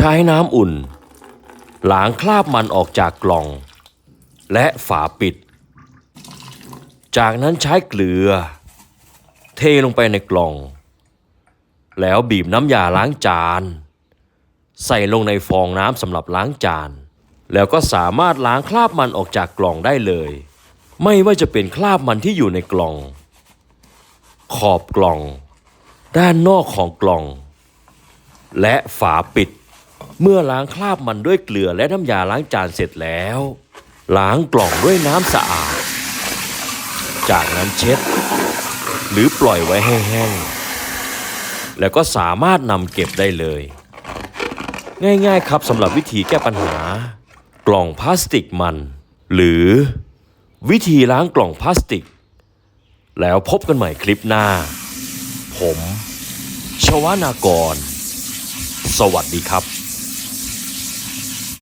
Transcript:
ใช้น้ำอุ่น ล้างคราบมันออกจากกล่อง และฝาปิด จากนั้นใช้เกลือ เทลงไปในกล่อง แล้วบีบน้ำยาล้างจาน ใส่ลงในฟองน้ำสำหรับล้างจาน แล้วก็สามารถล้างคราบมันออกจากกล่องได้เลย ไม่ว่าจะเป็นคราบมันที่อยู่ในกล่อง ขอบกล่อง ด้านนอกของกล่องและฝาปิด เมื่อล้างคราบมันด้วยเกลือและน้ำยาล้างจานเสร็จแล้ว ล้างกล่องด้วยน้ำสะอาด จากนั้นเช็ด หรือปล่อยไว้ให้แห้ง แล้วก็สามารถนำเก็บได้เลย ง่ายๆครับสำหรับวิธีแก้ปัญหา กล่องพลาสติกมัน หรือวิธีล้างกล่องพลาสติก แล้วพบกันใหม่คลิปหน้า ผม ชวานากร สวัสดีครับ